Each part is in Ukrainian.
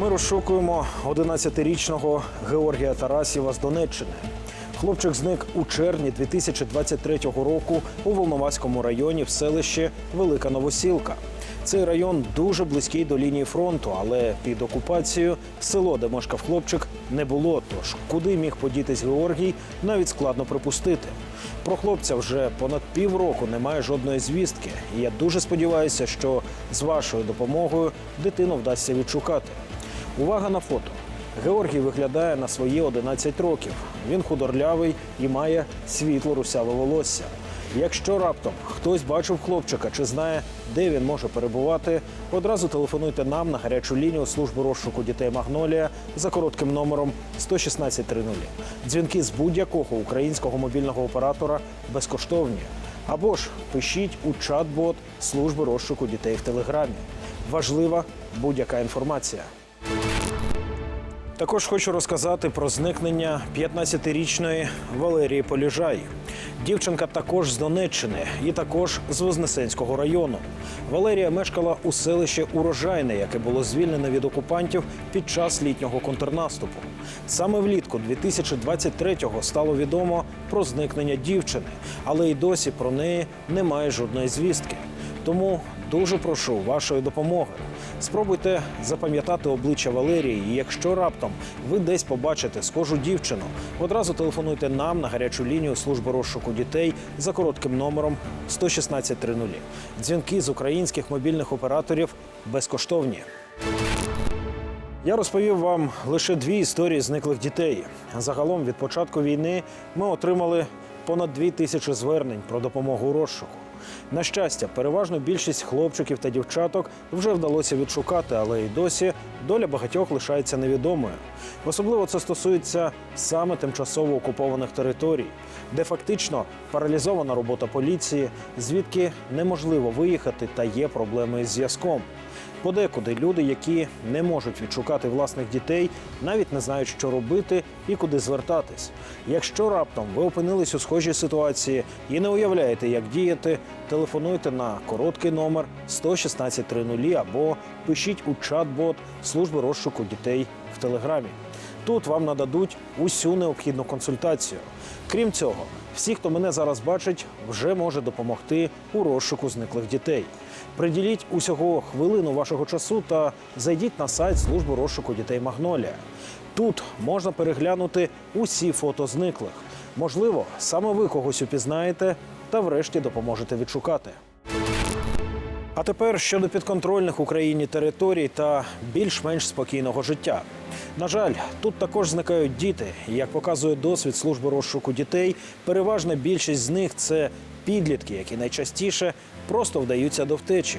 Ми розшукуємо 11-річного Георгія Тарасєва з Донеччини. Хлопчик зник у червні 2023 року у Волноваському районі в селищі Велика Новосілка. Цей район дуже близький до лінії фронту, але під окупацією село, де мешкав хлопчик, не було. Тож куди міг подітись Георгій, навіть складно припустити. Про хлопця вже понад півроку немає жодної звістки. І я дуже сподіваюся, що з вашою допомогою дитину вдасться відшукати. Увага на фото. Георгій виглядає на свої 11 років. Він худорлявий і має світло русяве волосся. Якщо раптом хтось бачив хлопчика чи знає, де він може перебувати, одразу телефонуйте нам на гарячу лінію служби розшуку дітей Магнолія за коротким номером 11630. Дзвінки з будь-якого українського мобільного оператора безкоштовні. Або ж пишіть у чат-бот служби розшуку дітей в Телеграмі. Важлива будь-яка інформація. Також хочу розказати про зникнення 15-річної Валерії Поліжай. Дівчинка також з Донеччини і також з Вознесенського району. Валерія мешкала у селищі Урожайне, яке було звільнене від окупантів під час літнього контрнаступу. Саме влітку 2023-го стало відомо про зникнення дівчини, але й досі про неї немає жодної звістки. Тому дуже прошу вашої допомоги. Спробуйте запам'ятати обличчя Валерії, і якщо раптом ви десь побачите схожу дівчину, одразу телефонуйте нам на гарячу лінію служби розшуку дітей за коротким номером 11630. Дзвінки з українських мобільних операторів безкоштовні. Я розповів вам лише дві історії зниклих дітей. Загалом від початку війни ми отримали понад дві тисячі звернень про допомогу розшуку. На щастя, переважно більшість хлопчиків та дівчаток вже вдалося відшукати, але й досі доля багатьох лишається невідомою. Особливо це стосується саме тимчасово окупованих територій, де фактично паралізована робота поліції, звідки неможливо виїхати та є проблеми з зв'язком. Подекуди люди, які не можуть відшукати власних дітей, навіть не знають, що робити і куди звертатись. Якщо раптом ви опинились у схожій ситуації і не уявляєте, як діяти, телефонуйте на короткий номер 11630 або пишіть у чат-бот служби розшуку дітей в телеграмі. Тут вам нададуть усю необхідну консультацію. Крім цього, всі, хто мене зараз бачить, вже може допомогти у розшуку зниклих дітей. Приділіть усього хвилину вашого часу та зайдіть на сайт служби розшуку дітей Магнолія. Тут можна переглянути усі фото зниклих. Можливо, саме ви когось упізнаєте та врешті допоможете відшукати. А тепер щодо підконтрольних Україні територій та більш-менш спокійного життя. На жаль, тут також зникають діти. Як показує досвід служби розшуку дітей, переважна більшість з них це підлітки, які найчастіше просто вдаються до втечі.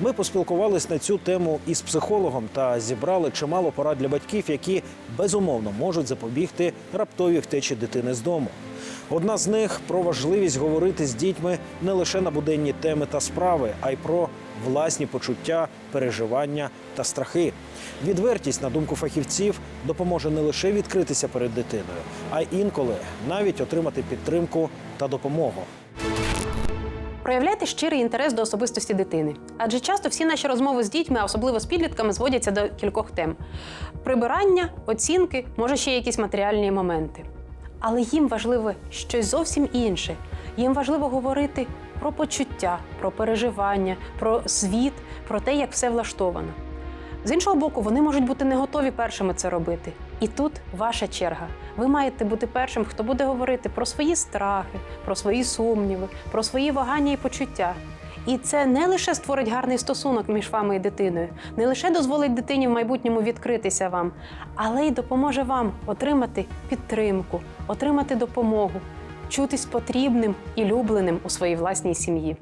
Ми поспілкувались на цю тему із психологом та зібрали чимало порад для батьків, які безумовно можуть запобігти раптовій втечі дитини з дому. Одна з них про важливість говорити з дітьми не лише на буденні теми та справи, а й про власні почуття, переживання та страхи. Відвертість, на думку фахівців, допоможе не лише відкритися перед дитиною, а й інколи навіть отримати підтримку та допомогу. Проявляйте щирий інтерес до особистості дитини, адже часто всі наші розмови з дітьми, а особливо з підлітками, зводяться до кількох тем: прибирання, оцінки, може ще якісь матеріальні моменти. Але їм важливо щось зовсім інше. Їм важливо говорити про почуття, про переживання, про світ, про те, як все влаштовано. З іншого боку, вони можуть бути не готові першими це робити. І тут ваша черга. Ви маєте бути першим, хто буде говорити про свої страхи, про свої сумніви, про свої вагання і почуття. І це не лише створить гарний стосунок між вами і дитиною, не лише дозволить дитині в майбутньому відкритися вам, але й допоможе вам отримати підтримку, отримати допомогу, чутись потрібним і любленим у своїй власній сім'ї.